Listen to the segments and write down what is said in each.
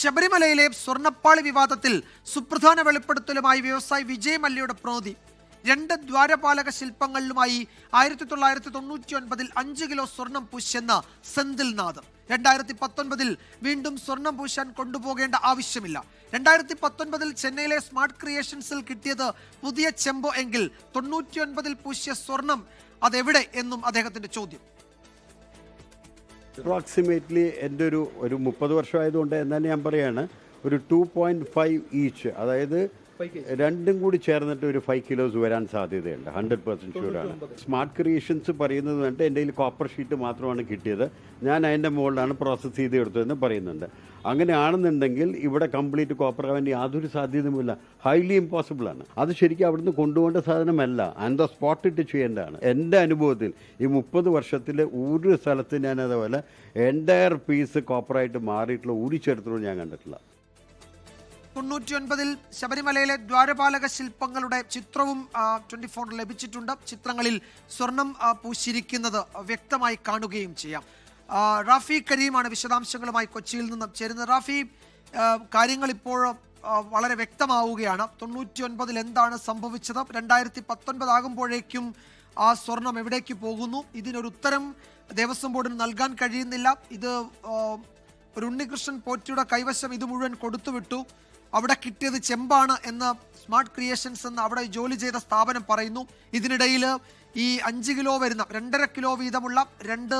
ശബരിമലയിലെ സ്വർണപ്പാളി വിവാദത്തിൽ സുപ്രധാന വെളിപ്പെടുത്തലുമായി വ്യവസായി വിജയ് മല്യയുടെ പ്രോതി. രണ്ട് ദ്വാരപാലക ശില്പങ്ങളിലുമായി ആയിരത്തി തൊള്ളായിരത്തി തൊണ്ണൂറ്റി ഒൻപതിൽ അഞ്ച് കിലോ സ്വർണം പൂശെന്ന സെന്തിൽ നാഥ് രണ്ടായിരത്തി പത്തൊൻപതിൽ വീണ്ടും സ്വർണം പൂശാൻ കൊണ്ടുപോകേണ്ട ആവശ്യമില്ല. രണ്ടായിരത്തി പത്തൊൻപതിൽ ചെന്നൈയിലെ സ്മാർട്ട് ക്രിയേഷൻസിൽ കിട്ടിയത് പുതിയ ചെമ്പോ എങ്കിൽ തൊണ്ണൂറ്റി പൂശിയ സ്വർണം അതെവിടെ എന്നും അദ്ദേഹത്തിന്റെ ചോദ്യം. അപ്രോക്സിമേറ്റ്ലി എന്റെ ഒരു ഒരു മുപ്പത് വർഷമായതുകൊണ്ട് എന്നാൽ ഞാൻ പറയാണ് ഒരു ടു പോയിന്റ് ഫൈവ് ഈച്ച് അതായത് രണ്ടും കൂടി ചേർന്നിട്ട് ഒരു ഫൈവ് കിലോസ് വരാൻ സാധ്യതയുണ്ട്. ഹൺഡ്രഡ് പെർസെന്റ് ഷുവറാണ് സ്മാർട്ട് ക്രിയേഷൻസ് പറയുന്നത് കണ്ടിട്ട് എന്റെ കയ്യിൽ കോപ്പർ ഷീറ്റ് മാത്രമാണ് കിട്ടിയത്. ഞാൻ അതിന്റെ മുകളിലാണ് പ്രോസസ്സ് ചെയ്ത് എടുത്തതെന്ന് പറയുന്നുണ്ട് അങ്ങനെയാണെന്നുണ്ടെങ്കിൽ ഇവിടെ കംപ്ലീറ്റ് കോപ്പർ ആവാൻ യാതൊരു സാധ്യതയുമില്ല ഹൈലി ഇമ്പോസിബിൾ ആണ്. അത് ശരിക്കും അവിടുന്ന് കൊണ്ടുപോകേണ്ട സാധനമല്ല. ആൻഡ് ദ സ്പോട്ട് ഇട്ട് ചെയ്യേണ്ടതാണ്. എന്റെ അനുഭവത്തിൽ ഈ മുപ്പത് വർഷത്തിൽ ഒരു സ്ഥലത്ത് ഞാൻ അതേപോലെ എന്റയർ പീസ് കോപ്പറായിട്ട് മാറിയിട്ടുള്ള ഒരു ചരിത്രവും ഞാൻ കണ്ടിട്ടില്ല. തൊണ്ണൂറ്റി ഒൻപതിൽ ശബരിമലയിലെ ദ്വാരപാലക ശില്പങ്ങളുടെ ചിത്രവും ട്വന്റി ഫോറിൽ ലഭിച്ചിട്ടുണ്ട്. ചിത്രങ്ങളിൽ സ്വർണം പൂശിരിക്കുന്നത് വ്യക്തമായി കാണുകയും ചെയ്യാം. റാഫി കരീമാണ് വിശദാംശങ്ങളുമായി കൊച്ചിയിൽ നിന്ന് ചേരുന്നത്. റാഫി കാര്യങ്ങൾ ഇപ്പോൾ വളരെ വ്യക്തമാവുകയാണ്. തൊണ്ണൂറ്റി ഒൻപതിൽ എന്താണ് സംഭവിച്ചത്? രണ്ടായിരത്തി പത്തൊൻപത് ആകുമ്പോഴേക്കും ആ സ്വർണം എവിടേക്ക് പോകുന്നു? ഇതിനൊരു ഉത്തരം ദേവസ്വം ബോർഡിന് നൽകാൻ കഴിയുന്നില്ല. ഇത് ഒരു ഉണ്ണികൃഷ്ണൻ പോറ്റിയുടെ കൈവശം ഇത് മുഴുവൻ കൊടുത്തുവിട്ടു. അവിടെ കിട്ടിയത് ചെമ്പാണ് എന്ന് സ്മാർട്ട് ക്രിയേഷൻസ് എന്ന് അവിടെ ജോലി ചെയ്ത സ്ഥാപനം പറയുന്നു. ഇതിനിടയിൽ ഈ അഞ്ച് കിലോ വരുന്ന രണ്ടര കിലോ വീതമുള്ള രണ്ട്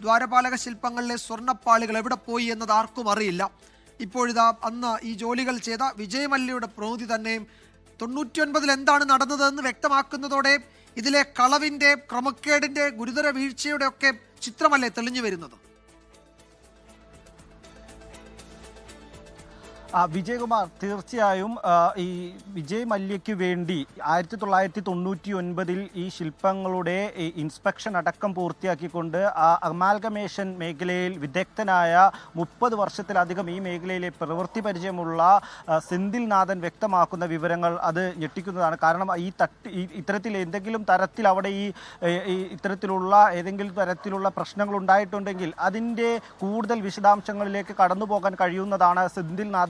ദ്വാരപാലക ശില്പങ്ങളിലെ സ്വർണപ്പാളികൾ എവിടെ പോയി എന്നത് ആർക്കും അറിയില്ല. ഇപ്പോഴിതാ അന്ന് ഈ ജോലികൾ ചെയ്ത വിജയ് മല്യയുടെ പ്രോതി തന്നെ തൊണ്ണൂറ്റിയൊൻപതിൽ എന്താണ് നടന്നതെന്ന് വ്യക്തമാക്കുന്നതോടെ ഇതിലെ കളവിന്റെ ക്രമക്കേടിന്റെ ഗുരുതര വീഴ്ചയുടെ ഒക്കെ ചിത്രമല്ലേ തെളിഞ്ഞു വരുന്നത്? വിജയകുമാർ തീർച്ചയായും ഈ വിജയ് മല്യയ്ക്ക് വേണ്ടി ആയിരത്തി തൊള്ളായിരത്തി തൊണ്ണൂറ്റി ഒൻപതിൽ ഈ ശില്പങ്ങളുടെ ഇൻസ്പെക്ഷൻ അടക്കം പൂർത്തിയാക്കിക്കൊണ്ട് അമാൽഗമേഷൻ മേഖലയിൽ വിദഗ്ധനായ മുപ്പത് വർഷത്തിലധികം ഈ മേഖലയിലെ പ്രവൃത്തി പരിചയമുള്ള സെന്തിൽനാഥൻ വ്യക്തമാക്കുന്ന വിവരങ്ങൾ അത് ഞെട്ടിക്കുന്നതാണ്. കാരണം ഈ തട്ടി ഇത്തരത്തിൽ എന്തെങ്കിലും തരത്തിൽ അവിടെ ഈ ഇത്തരത്തിലുള്ള ഏതെങ്കിലും തരത്തിലുള്ള പ്രശ്നങ്ങൾ ഉണ്ടായിട്ടുണ്ടെങ്കിൽ അതിന്റെ കൂടുതൽ വിശദാംശങ്ങളിലേക്ക് കടന്നു പോകാൻ കഴിയുന്നതാണ്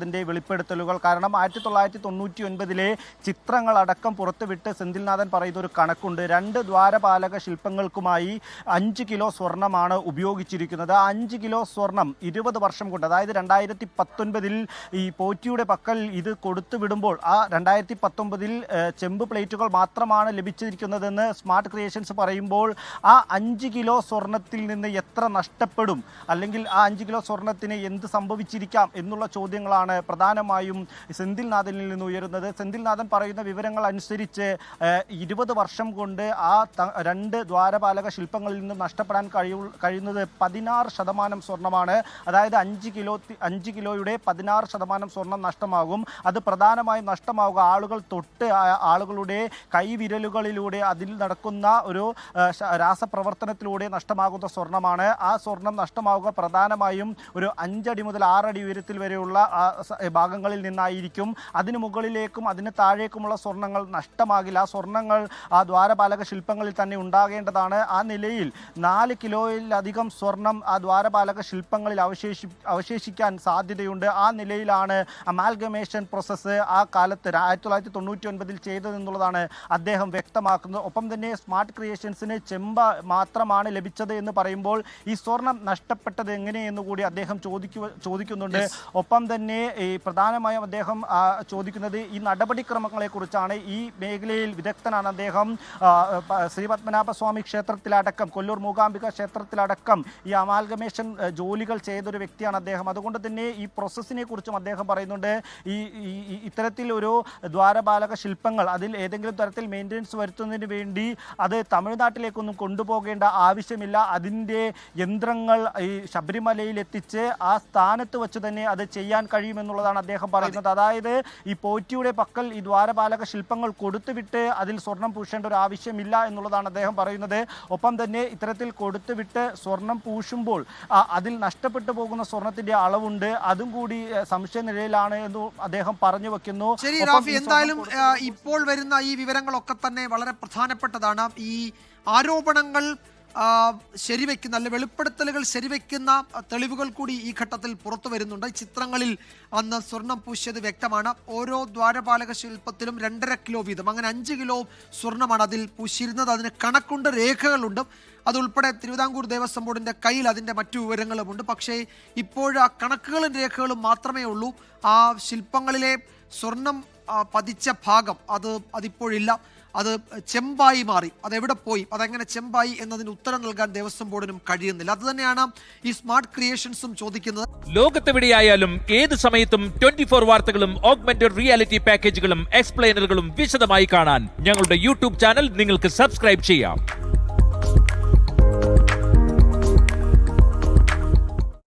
സെന്തിൽനാഥിന്റെ വെളിപ്പെടുത്തലുകൾ. കാരണം ആയിരത്തി തൊള്ളായിരത്തി തൊണ്ണൂറ്റി ഒൻപതിലെ ചിത്രങ്ങളടക്കം പുറത്തുവിട്ട് സെന്തിൽനാഥൻ പറയുന്ന ഒരു കണക്കുണ്ട്. രണ്ട് ദ്വാരപാലക ശില്പങ്ങൾക്കുമായി അഞ്ച് കിലോ സ്വർണമാണ് ഉപയോഗിച്ചിരിക്കുന്നത്. അഞ്ച് കിലോ സ്വർണം ഇരുപത് വർഷം കൊണ്ട് അതായത് രണ്ടായിരത്തി പത്തൊൻപതിൽ ഈ പോറ്റിയുടെ പക്കൽ ഇത് കൊടുത്തു വിടുമ്പോൾ ആ രണ്ടായിരത്തി പത്തൊമ്പതിൽ ചെമ്പ് പ്ലേറ്റുകൾ മാത്രമാണ് ലഭിച്ചിരിക്കുന്നതെന്ന് സ്മാർട്ട് ക്രിയേഷൻസ് പറയുമ്പോൾ ആ അഞ്ച് കിലോ സ്വർണത്തിൽ നിന്ന് എത്ര നഷ്ടപ്പെടും? അല്ലെങ്കിൽ ആ അഞ്ച് കിലോ സ്വർണത്തിന് എന്ത് സംഭവിച്ചിരിക്കാം എന്നുള്ള ചോദ്യങ്ങളാണ് പ്രധാനമായും സെന്തിൽനാഥനിൽ നിന്ന് ഉയരുന്നത്. സെന്തിൽനാഥൻ പറയുന്ന വിവരങ്ങൾ അനുസരിച്ച് ഇരുപത് വർഷം കൊണ്ട് ആ രണ്ട് ദ്വാരപാലക ശില്പങ്ങളിൽ നിന്നും നഷ്ടപ്പെടാൻ കഴിയു കഴിയുന്നത് പതിനാറ് ശതമാനം സ്വർണമാണ് അതായത് അഞ്ച് കിലോ അഞ്ച് കിലോയുടെ പതിനാറ് ശതമാനം സ്വർണം നഷ്ടമാകും. അത് പ്രധാനമായും നഷ്ടമാവുക ആളുകൾ തൊട്ട് ആളുകളുടെ കൈവിരലുകളിലൂടെ അതിൽ നടക്കുന്ന ഒരു രാസപ്രവർത്തനത്തിലൂടെ നഷ്ടമാകുന്ന സ്വർണമാണ് ആ സ്വർണം നഷ്ടമാവുക പ്രധാനമായും ഒരു അഞ്ചടി മുതൽ ആറടി ഉയരത്തിൽ വരെയുള്ള ഭാഗങ്ങളിൽ നിന്നായിരിക്കും. അതിന് മുകളിലേക്കും അതിന് താഴേക്കുമുള്ള സ്വർണങ്ങൾ നഷ്ടമാകില്ല. ആ സ്വർണങ്ങൾ ആ ദ്വാരപാലക ശില്പങ്ങളിൽ തന്നെ ഉണ്ടാകേണ്ടതാണ്. ആ നിലയിൽ നാല് കിലോയിലധികം സ്വർണം ആ ദ്വാരപാലക ശില്പങ്ങളിൽ അവശേഷി അവശേഷിക്കാൻ സാധ്യതയുണ്ട്. ആ നിലയിലാണ് അമാൽഗമേഷൻ പ്രോസസ്സ് ആ കാലത്ത് ആയിരത്തി തൊള്ളായിരത്തി തൊണ്ണൂറ്റി ഒൻപതിൽ ചെയ്തതെന്നുള്ളതാണ് അദ്ദേഹം വ്യക്തമാക്കുന്നത്. ഒപ്പം തന്നെ സ്മാർട്ട് ക്രിയേഷൻസിന് ചെമ്പ മാത്രമാണ് ലഭിച്ചത് എന്ന് പറയുമ്പോൾ ഈ സ്വർണം നഷ്ടപ്പെട്ടത് എങ്ങനെയെന്ന് കൂടി അദ്ദേഹം ചോദിക്കു ചോദിക്കുന്നുണ്ട്. ഒപ്പം തന്നെ ഈ പ്രധാനമായും അദ്ദേഹം ചോദിക്കുന്നത് ഈ നടപടിക്രമങ്ങളെക്കുറിച്ചാണ്. ഈ മേഖലയിൽ വിദഗ്ധനാണ് അദ്ദേഹം. ആ, പ- ശ്രീ ക്ഷേത്രത്തിലടക്കം കൊല്ലൂർ മൂകാംബിക ക്ഷേത്രത്തിലടക്കം ഈ അമാൽഗമേഷൻ ജോലികൾ ചെയ്തൊരു വ്യക്തിയാണ് അദ്ദേഹം. അതുകൊണ്ട് തന്നെ ഈ പ്രോസസ്സിനെ കുറിച്ചും അദ്ദേഹം പറയുന്നുണ്ട്. ഈ ഇത്തരത്തിൽ ഒരു ദ്വാരപാലക ശില്പങ്ങൾ അതിൽ ഏതെങ്കിലും തരത്തിൽ മെയിന്റനൻസ് വരുത്തുന്നതിന് വേണ്ടി അത് തമിഴ്നാട്ടിലേക്കൊന്നും കൊണ്ടുപോകേണ്ട ആവശ്യമില്ല. അതിന്റെ യന്ത്രങ്ങൾ ഈ ശബരിമലയിൽ എത്തിച്ച് ആ സ്ഥാനത്ത് വെച്ച് തന്നെ അത് ചെയ്യാൻ കഴിയുമെന്നുള്ളതാണ് അദ്ദേഹം പറയുന്നത്. അതായത് ഈ പോറ്റിയുടെ പക്കൽ ഈ ദ്വാരപാലക ശില്പങ്ങൾ കൊടുത്തുവിട്ട് അതിൽ സ്വർണം പൂശേണ്ട ഒരു ആവശ്യമില്ല എന്നുള്ളതാണ് അദ്ദേഹം പറയുന്നത്. ഒപ്പം തന്നെ ഇത്തരത്തിൽ കൊടുത്തുവിട്ട് സ്വർണം പൂശുമ്പോൾ അതിൽ നഷ്ടപ്പെട്ടു പോകുന്ന സ്വർണത്തിന്റെ അളവുണ്ട്. അതും കൂടി സംശയ നിലയിലാണ് എന്ന് അദ്ദേഹം പറഞ്ഞു വെക്കുന്നു. ശരി റാഫി എന്തായാലും ഇപ്പോൾ വരുന്ന ഈ വിവരങ്ങളൊക്കെ തന്നെ വളരെ പ്രധാനപ്പെട്ടതാണ്. ഈ ആരോപണങ്ങൾ ശരിവെക്കുന്ന അല്ലെ വെളിപ്പെടുത്തലുകൾ ശരിവെക്കുന്ന തെളിവുകൾ കൂടി ഈ ഘട്ടത്തിൽ പുറത്തു വരുന്നുണ്ട്. ചിത്രങ്ങളിൽ അന്ന് സ്വർണം പൂശിയത് വ്യക്തമാണ്. ഓരോ ദ്വാരപാലക ശില്പത്തിലും രണ്ടര കിലോ വീതം അങ്ങനെ അഞ്ച് കിലോ സ്വർണമാണ് അതിൽ പൂശിയിരുന്നത്. അതിന് കണക്കുണ്ട് രേഖകളുണ്ട്. അതുൾപ്പെടെ തിരുവിതാംകൂർ ദേവസ്വം ബോർഡിന്റെ കയ്യിൽ അതിന്റെ മറ്റു വിവരങ്ങളുമുണ്ട്. പക്ഷേ ഇപ്പോഴും ആ കണക്കുകളും രേഖകളും മാത്രമേ ഉള്ളൂ. ആ ശില്പങ്ങളിലെ സ്വർണം പതിച്ച ഭാഗം അത് അതിപ്പോഴില്ല. അത് ചെമ്പായി മാറി. അതെവിടെ പോയി? അതെങ്ങനെ ചെമ്പായി എന്നതിന് ഉത്തരം നൽകാൻ ദേവസ്വം ബോർഡിനും കഴിയുന്നില്ല. അതുതന്നെയാണ് ഈ സ്മാർട്ട് ക്രിയേഷൻസും ചോദിക്കുന്നത്. ലോകത്തെവിടെയായാലും ഏത് സമയത്തും ട്വന്റി ഫോർ വാർത്തകളും ഓഗ്മെന്റഡ് റിയാലിറ്റി പാക്കേജുകളും എക്സ്പ്ലെയിനറുകളും വിശദമായി കാണാൻ ഞങ്ങളുടെ യൂട്യൂബ് ചാനൽ നിങ്ങൾക്ക് സബ്സ്ക്രൈബ് ചെയ്യാം.